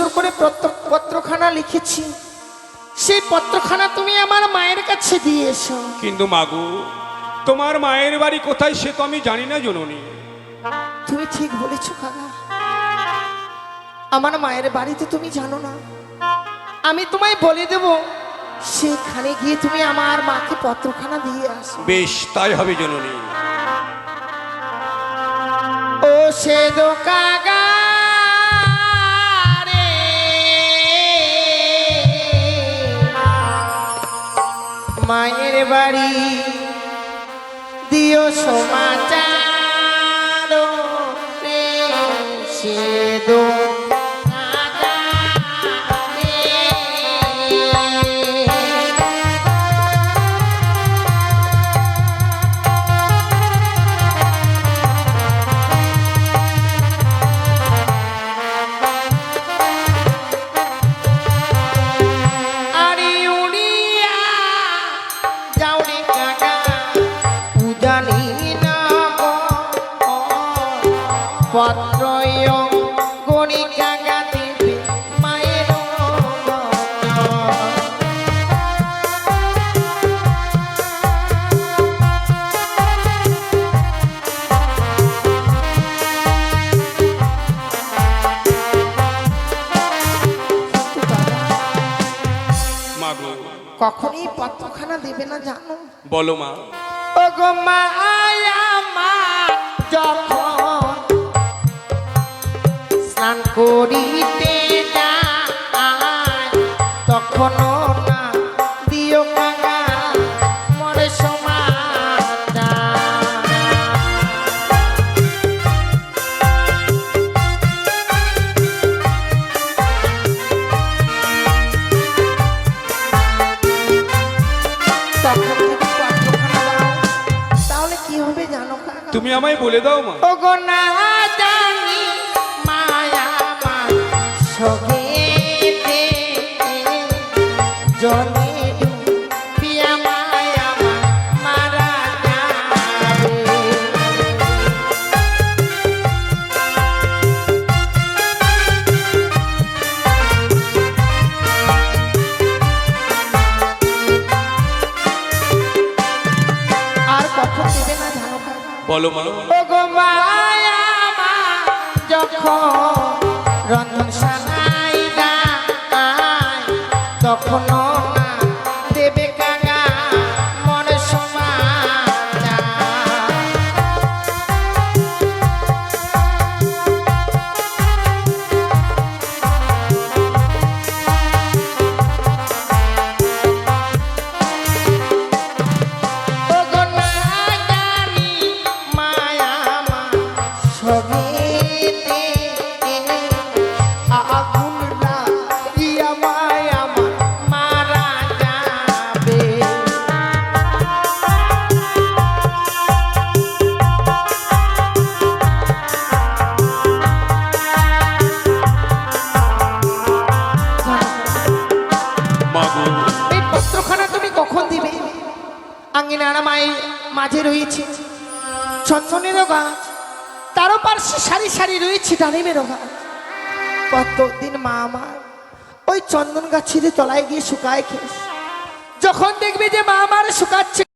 সুন্দর করে পত্রখানা লিখেছি। সেই পত্রখানা তুমি আমার মায়ের কাছে দিয়ে এসো কিন্তু মাগু তোমার মায়ের বাড়ি কোথায় সে তো আমি জানি না জননী। তুমি ঠিক বলেছ কাকা। আমার মায়ের বাড়িতে তুমি জানো না। আমি তোমায় বলে দেব সেখানে গিয়ে তুমি আমার মাকে পত্রখানা দিয়ে আসো। বেশ তাই হবে জননী। ও সে দো মায়ের বাড়ি। দিও সমাচার সে দো দেবে না জানো? বলো মা। ও গো মা যখন স্নান করিতে হবে জানো তুমি আমায় বলে দাও মা। ওগো না জানি মায়া মা জলে বলো মা ও গো মায়া মা যখন রন্ধন সানাই তখন মাঝে রয়েছে। চন্দনেরও গাছ তারও পার্শ্বে সারি সারি রয়েছে ডালিমেরও গাছ কতদিন মা আমার ওই চন্দন গাছের তলায় গিয়ে শুকায় খেস যখন দেখবি যে মা আমার শুকাচ্ছে